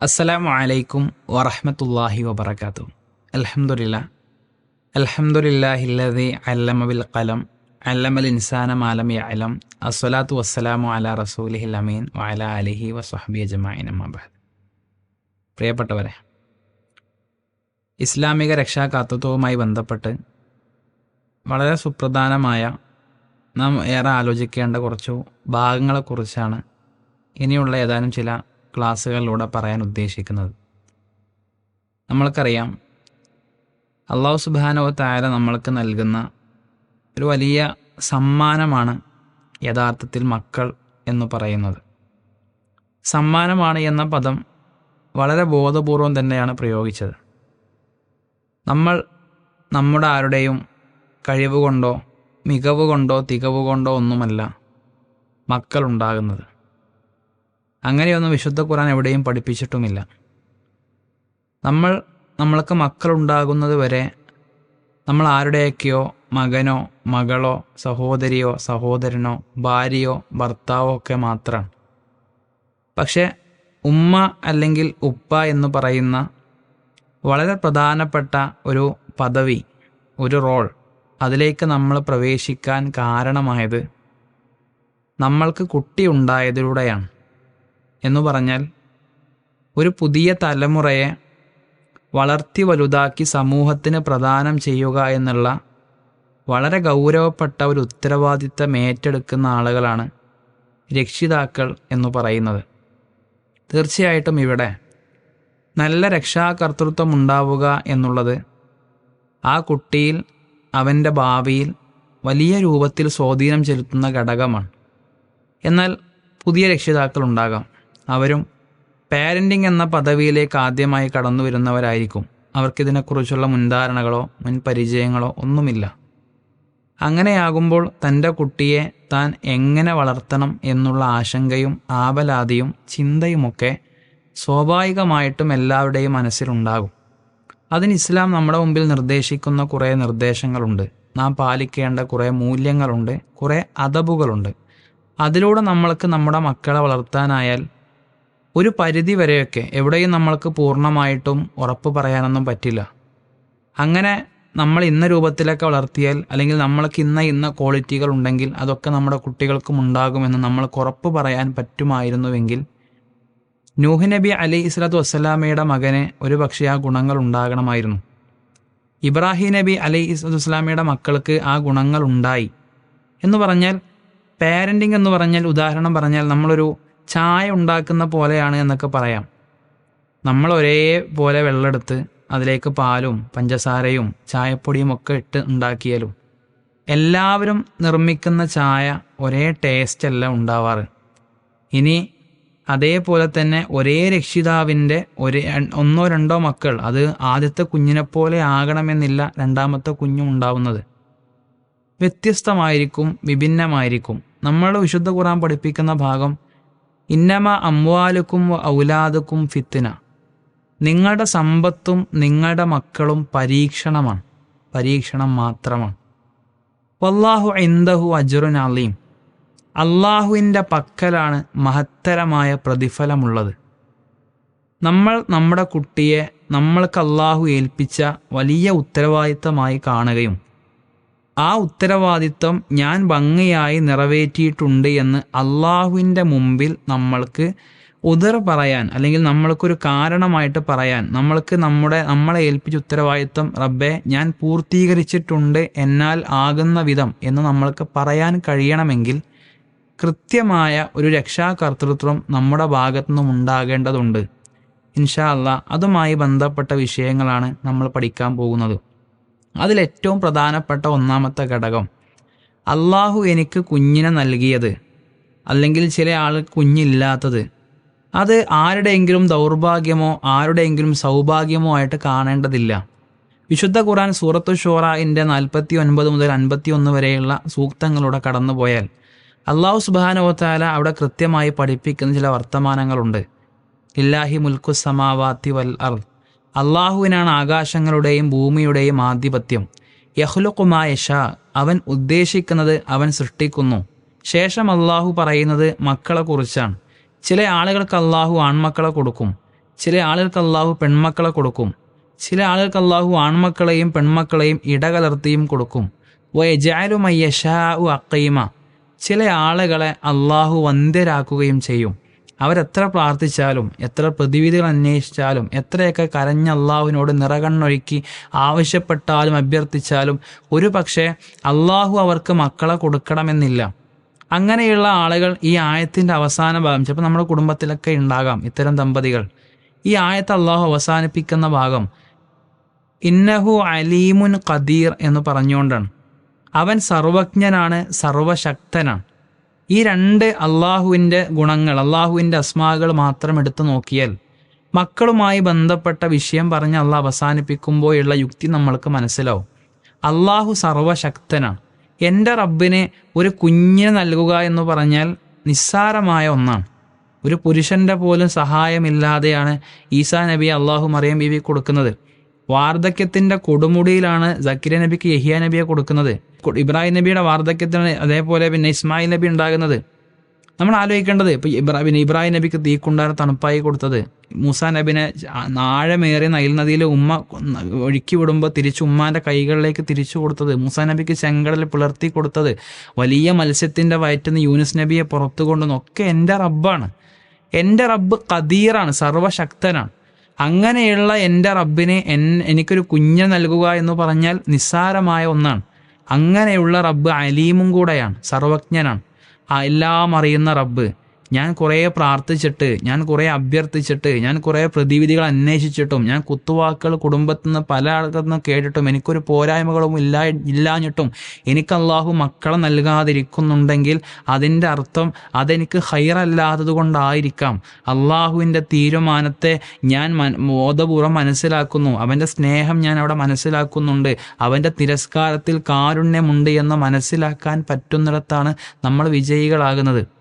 അസ്സലാമു അലൈക്കും വറഹമത്തല്ലാഹി വബറകാത്തു അലഹമുല്ല അലഹമുല്ലാഹില്ലതി അല്ലമ ബിൽ ഖലം അല്ലമൽ ഇൻസാന മാലം യഅലം. അസ്വലാത്തു വസ്സലാമു അല റസൂലിഹിൽ അമീൻ വഅല അലിഹി വസ്ഹബി അജ്മഈൻ അമ്മാ പ്രിയപ്പെട്ടവരെ ഇസ്ലാമിക രക്ഷാകർത്തത്വവുമായി ബന്ധപ്പെട്ട് വളരെ സുപ്രധാനമായ നാം ഏറെ ആലോചിക്കേണ്ട കുറച്ചു ഭാഗങ്ങളെക്കുറിച്ചാണ് ഇനിയുള്ള ഏതാനും ചില ക്ലാസ്സുകളിലൂടെ പറയാൻ ഉദ്ദേശിക്കുന്നത്. നമ്മൾക്കറിയാം അള്ളാഹു സുബാനോ താര നമ്മൾക്ക് നൽകുന്ന ഒരു വലിയ സമ്മാനമാണ് യഥാർത്ഥത്തിൽ മക്കൾ എന്ന് പറയുന്നത്. സമ്മാനമാണ് എന്ന പദം വളരെ ബോധപൂർവം തന്നെയാണ് പ്രയോഗിച്ചത്. നമ്മൾ നമ്മുടെ ആരുടെയും കഴിവ് കൊണ്ടോ മികവ് കൊണ്ടോ തികവ് കൊണ്ടോ ഒന്നുമല്ല മക്കളുണ്ടാകുന്നത് അങ്ങനെയൊന്നും വിശുദ്ധ ഖുറാൻ എവിടെയും പഠിപ്പിച്ചിട്ടുമില്ല. നമ്മൾ നമ്മൾക്ക് മക്കളുണ്ടാകുന്നത് വരെ നമ്മൾ ആരുടെയൊക്കെയോ മകനോ മകളോ സഹോദരിയോ സഹോദരനോ ഭാര്യയോ ഭർത്താവോ ഒക്കെ മാത്രമാണ്. പക്ഷേ ഉമ്മ അല്ലെങ്കിൽ ഉപ്പ എന്ന് പറയുന്ന വളരെ പ്രധാനപ്പെട്ട ഒരു പദവി ഒരു റോൾ അതിലേക്ക് നമ്മൾ പ്രവേശിക്കാൻ കാരണമായത് നമ്മൾക്ക് കുട്ടി ഉണ്ടായതിലൂടെയാണ്. എന്ന് പറഞ്ഞാൽ ഒരു പുതിയ തലമുറയെ വളർത്തി വലുതാക്കി സമൂഹത്തിന് പ്രദാനം ചെയ്യുക എന്നുള്ള വളരെ ഗൗരവപ്പെട്ട ഒരു ഉത്തരവാദിത്തം ഏറ്റെടുക്കുന്ന ആളുകളാണ് രക്ഷിതാക്കൾ എന്ന് പറയുന്നത്. തീർച്ചയായിട്ടും ഇവിടെ നല്ല രക്ഷാകർത്തൃത്വം ഉണ്ടാവുക എന്നുള്ളത് ആ കുട്ടിയിൽ അവന്റെ ഭാവിയിൽ വലിയ രൂപത്തിൽ സ്വാധീനം ചെലുത്തുന്ന ഘടകമാണ്. എന്നാൽ പുതിയ രക്ഷിതാക്കൾ ഉണ്ടാകാം. അവരും പാരന്റിങ് എന്ന പദവിയിലേക്ക് ആദ്യമായി കടന്നു വരുന്നവരായിരിക്കും അവർക്കിതിനെക്കുറിച്ചുള്ള മുൻധാരണകളോ മുൻപരിചയങ്ങളോ ഒന്നുമില്ല. അങ്ങനെയാകുമ്പോൾ തന്റെ കുട്ടിയെ താൻ എങ്ങനെ വളർത്തണം എന്നുള്ള ആശങ്കയും ആപലാതിയും ചിന്തയുമൊക്കെ സ്വാഭാവികമായിട്ടും എല്ലാവരുടെയും മനസ്സിലുണ്ടാകും. അതിന് ഇസ്ലാം നമ്മുടെ മുമ്പിൽ നിർദ്ദേശിക്കുന്ന കുറേ നിർദ്ദേശങ്ങളുണ്ട്. നാം പാലിക്കേണ്ട കുറേ മൂല്യങ്ങളുണ്ട്. കുറേ അതബുകളുണ്ട് അതിലൂടെ നമ്മൾക്ക് നമ്മുടെ മക്കളെ വളർത്താനായാൽ ഒരു പരിധി വരെയൊക്കെ എവിടെയും നമ്മൾക്ക് പൂർണമായിട്ടും ഉറപ്പ് പറയാനൊന്നും പറ്റില്ല. അങ്ങനെ നമ്മൾ ഇന്ന രൂപത്തിലൊക്കെ വളർത്തിയാൽ അല്ലെങ്കിൽ നമ്മൾക്ക് ഇന്ന ഇന്ന ക്വാളിറ്റികൾ ഉണ്ടെങ്കിൽ അതൊക്കെ നമ്മുടെ കുട്ടികൾക്കും ഉണ്ടാകുമെന്ന് നമ്മൾക്ക് ഉറപ്പ് പറയാൻ പറ്റുമായിരുന്നുവെങ്കിൽ നൂഹ് നബി അലി ഇസ്ലാത്തു വസ്സലാമയുടെ മകന് ഒരു പക്ഷേ ആ ഗുണങ്ങൾ ഉണ്ടാകണമായിരുന്നു. ഇബ്രാഹിം നബി അലി ഇസ്ലാത്തു വസ്സലാമയുടെ മക്കൾക്ക് ആ ഗുണങ്ങൾ ഉണ്ടായി. എന്ന് പറഞ്ഞാൽ പാരന്റിങ് എന്ന് പറഞ്ഞാൽ ഉദാഹരണം പറഞ്ഞാൽ നമ്മളൊരു ചായ ഉണ്ടാക്കുന്ന പോലെയാണ് എന്നൊക്കെ പറയാം. നമ്മൾ ഒരേ ഒരേപോലെ വെള്ളമെടുത്ത് അതിലേക്ക് പാലും പഞ്ചസാരയും ചായപ്പൊടിയും ഒക്കെ ഇട്ട് ഉണ്ടാക്കിയാലും എല്ലാവരും നിർമ്മിക്കുന്ന ചായ ഒരേ ടേസ്റ്റ് അല്ല ഉണ്ടാവാറ്. ഇനി അതേപോലെ തന്നെ ഒരേ രക്ഷിതാവിന്റെ ഒരേ ഒന്നോ രണ്ടോ മക്കൾ അത് ആദ്യത്തെ കുഞ്ഞിനെ പോലെ ആകണമെന്നില്ല രണ്ടാമത്തെ കുഞ്ഞും ഉണ്ടാവുന്നത്. വ്യത്യസ്തമായിരിക്കും വിഭിന്നമായിരിക്കും. നമ്മൾ വിശുദ്ധ ഖുറാൻ പഠിപ്പിക്കുന്ന ഭാഗം ഇന്നമ അംവാലുക്കും ഔലാദുക്കും ഫിത്തിന നിങ്ങളുടെ സമ്പത്തും നിങ്ങളുടെ മക്കളും പരീക്ഷണമാണ്. പരീക്ഷണം മാത്രമാണ്. വല്ലാഹു ഇന്ദഹു അജുറുൻ അലീം. അള്ളാഹുവിന്റെ പക്കലാണ് മഹത്തരമായ പ്രതിഫലമുള്ളത്. നമ്മൾ നമ്മുടെ കുട്ടിയെ നമ്മൾക്ക് അള്ളാഹു ഏൽപ്പിച്ച വലിയ ഉത്തരവാദിത്തമായി കാണുകയും ആ ഉത്തരവാദിത്വം ഞാൻ ഭംഗിയായി നിറവേറ്റിയിട്ടുണ്ട് എന്ന് അള്ളാഹുവിന്റെ മുമ്പിൽ നമ്മൾക്ക് ഉദർ പറയാൻ അല്ലെങ്കിൽ നമ്മൾക്കൊരു കാരണമായിട്ട് പറയാൻ നമ്മൾക്ക് നമ്മുടെ നമ്മളെ ഏൽപ്പിച്ച ഉത്തരവാദിത്വം റബ്ബെ ഞാൻ പൂർത്തീകരിച്ചിട്ടുണ്ട് എന്നാൽ ആകുന്ന വിധം എന്ന് നമ്മൾക്ക് പറയാൻ കഴിയണമെങ്കിൽ കൃത്യമായ ഒരു രക്ഷാകർത്തൃത്വം നമ്മുടെ ഭാഗത്തു നിന്നും ഉണ്ടാകേണ്ടതുണ്ട്. ഇൻഷാ അല്ല അതുമായി ബന്ധപ്പെട്ട വിഷയങ്ങളാണ് നമ്മൾ പഠിക്കാൻ പോകുന്നത്. അതിലേറ്റവും പ്രധാനപ്പെട്ട ഒന്നാമത്തെ ഘടകം. അള്ളാഹു എനിക്ക് കുഞ്ഞിനെ നൽകിയത് അല്ലെങ്കിൽ ചില ആൾ കുഞ്ഞില്ലാത്തത്. അത് ആരുടെയെങ്കിലും ദൗർഭാഗ്യമോ ആരുടെയെങ്കിലും സൗഭാഗ്യമോ ആയിട്ട് കാണേണ്ടതില്ല. വിശുദ്ധ ഖുറാൻ സൂറത്തു ഷോറായിന്റെ നാൽപ്പത്തി ഒൻപത് മുതൽ അൻപത്തി ഒന്ന് വരെയുള്ള സൂക്തങ്ങളിലൂടെ കടന്നുപോയാൽ അള്ളാഹു സുബാനോത്താല അവിടെ കൃത്യമായി പഠിപ്പിക്കുന്ന ചില വർത്തമാനങ്ങളുണ്ട്. ഇല്ലാഹി മുൽക്കു സമാവാത്തി വൽ അർ അള്ളാഹുവിനാണ് ആകാശങ്ങളുടെയും ഭൂമിയുടെയും ആധിപത്യം. യഹ്ലുക്കുമായ ഷാ അവൻ ഉദ്ദേശിക്കുന്നത് അവൻ സൃഷ്ടിക്കുന്നു. ശേഷം അള്ളാഹു പറയുന്നത് മക്കളെക്കുറിച്ചാണ് ചില ആളുകൾക്ക് അള്ളാഹു ആൺമക്കളെ കൊടുക്കും. ചില ആളുകൾക്ക് അള്ളാഹു പെൺമക്കളെ കൊടുക്കും. ചില ആളുകൾക്ക് അള്ളാഹു ആൺമക്കളെയും പെൺമക്കളെയും ഇടകലർത്തിയും കൊടുക്കും. വയജാലുമയ്യഷാ അക്കൈമ ചില ആളുകളെ അള്ളാഹു വന്ധ്യരാക്കുകയും ചെയ്യും. അവരെത്ര പ്രാർത്ഥിച്ചാലും എത്ര പ്രതിവിധികൾ അന്വേഷിച്ചാലും എത്രയൊക്കെ കരഞ്ഞ അള്ളാഹുവിനോട് നിറകണ്ണൊഴുക്കി ആവശ്യപ്പെട്ടാലും അഭ്യർത്ഥിച്ചാലും ഒരു പക്ഷേ അള്ളാഹു അവർക്ക് മക്കളെ കൊടുക്കണമെന്നില്ല. അങ്ങനെയുള്ള ആളുകൾ ഈ ആയത്തിന്റെ അവസാന ഭാഗം ചിലപ്പോൾ നമ്മുടെ കുടുംബത്തിലൊക്കെ ഉണ്ടാകാം ഇത്തരം ദമ്പതികൾ. ഈ ആയത്ത് അള്ളാഹു അവസാനിപ്പിക്കുന്ന ഭാഗം ഇന്നഹു അലീമുൻ ഖദീർ എന്ന് പറഞ്ഞുകൊണ്ടാണ്. അവൻ സർവജ്ഞനാണ് സർവശക്തനാണ്. ഈ രണ്ട് അള്ളാഹുവിന്റെ ഗുണങ്ങൾ അള്ളാഹുവിന്റെ അസ്മാകൾ മാത്രം എടുത്തു നോക്കിയാൽ മക്കളുമായി ബന്ധപ്പെട്ട വിഷയം പറഞ്ഞ് അള്ളാഹ് അവസാനിപ്പിക്കുമ്പോഴുള്ള യുക്തി നമ്മൾക്ക് മനസ്സിലാവും. അള്ളാഹു സർവശക്തനാണ്. എന്റെ റബ്ബിനെ ഒരു കുഞ്ഞിനെ നൽകുക എന്ന് പറഞ്ഞാൽ നിസ്സാരമായ ഒന്നാണ്. ഒരു പുരുഷന്റെ പോലും സഹായമില്ലാതെയാണ് ഈസാ നബി അള്ളാഹു മറിയം ബീവി കൊടുക്കുന്നത്. വാർദ്ധക്യത്തിന്റെ കൊടുമുടിയിലാണ് സക്കിര നബിക്ക് യഹിയ നബിയെ കൊടുക്കുന്നത്. ഇബ്രാഹിം നബിയുടെ വാർദ്ധക്യത്തിന് അതേപോലെ പിന്നെ ഇസ്മായിൽ നബി ഉണ്ടാകുന്നത്. നമ്മൾ ആലോചിക്കേണ്ടത് ഇപ്പൊ ഇബ്രാ പിന്നെ ഇബ്രാഹിം നബിക്ക് തീക്കുണ്ടാര തണുപ്പായി കൊടുത്തത്. മൂസ നബിനെ ആഴമേറിയ നൈൽ നദിയിൽ ഉമ്മ ഒഴുക്കി വിടുമ്പോൾ തിരിച്ചു ഉമ്മാന്റെ കൈകളിലേക്ക് തിരിച്ചു കൊടുത്തത്. മൂസ നബിക്ക് ചെങ്കടൽ പുലർത്തി കൊടുത്തത്. വലിയ മത്സ്യത്തിന്റെ വയറ്റുന്ന യൂനിസ് നബിയെ പുറത്തു കൊണ്ടുവന്നൊക്കെ എന്റെ റബ്ബാണ്. എന്റെ റബ്ബ് കദീറാണ് സർവശക്തനാണ് അങ്ങനെയുള്ള എന്റെ റബ്ബിനെ എൻ എനിക്കൊരു കുഞ്ഞ് നൽകുക എന്ന് പറഞ്ഞാൽ നിസ്സാരമായ ഒന്നാണ്. അങ്ങനെയുള്ള റബ്ബ് അലീമും കൂടെയാണ് സർവജ്ഞനാണ്. എല്ലാം അറിയുന്ന റബ്ബ്. ഞാൻ കുറേ പ്രാർത്ഥിച്ചിട്ട് ഞാൻ കുറേ അഭ്യർത്ഥിച്ചിട്ട് ഞാൻ കുറേ പ്രതിവിധികൾ അന്വേഷിച്ചിട്ടും ഞാൻ കുത്തുവാക്കുകൾ കുടുംബത്തിൽ നിന്ന് പല ആൾക്കാർ കേട്ടിട്ടും എനിക്കൊരു പോരായ്മകളും ഇല്ല ഇല്ലാഞ്ഞിട്ടും എനിക്ക് അള്ളാഹു മക്കളെ നൽകാതിരിക്കുന്നുണ്ടെങ്കിൽ അതിന്റെ അർത്ഥം അതെനിക്ക് ഹൈറല്ലാത്തത് കൊണ്ടായിരിക്കാം അള്ളാഹുവിന്റെ തീരുമാനത്തെ ഞാൻ ബോധപൂർവം മനസ്സിലാക്കുന്നു. അവന്റെ സ്നേഹം ഞാൻ അവിടെ മനസ്സിലാക്കുന്നുണ്ട്. അവന്റെ തിരസ്കാരത്തിൽ കാരുണ്യമുണ്ട് എന്ന് മനസ്സിലാക്കാൻ പറ്റുന്നിടത്താണ് നമ്മൾ വിജയികളാകുന്നത്.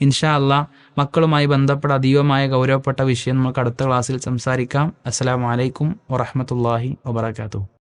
ഇൻഷാ അല്ല മക്കളുമായി ബന്ധപ്പെട്ട അതീവമായ ഗൗരവപ്പെട്ട വിഷയം നമുക്ക് അടുത്ത ക്ലാസ്സിൽ സംസാരിക്കാം. അസ്സാം വലൈക്കും വറഹമത്തല്ലാഹി വാബർക്കാത്തു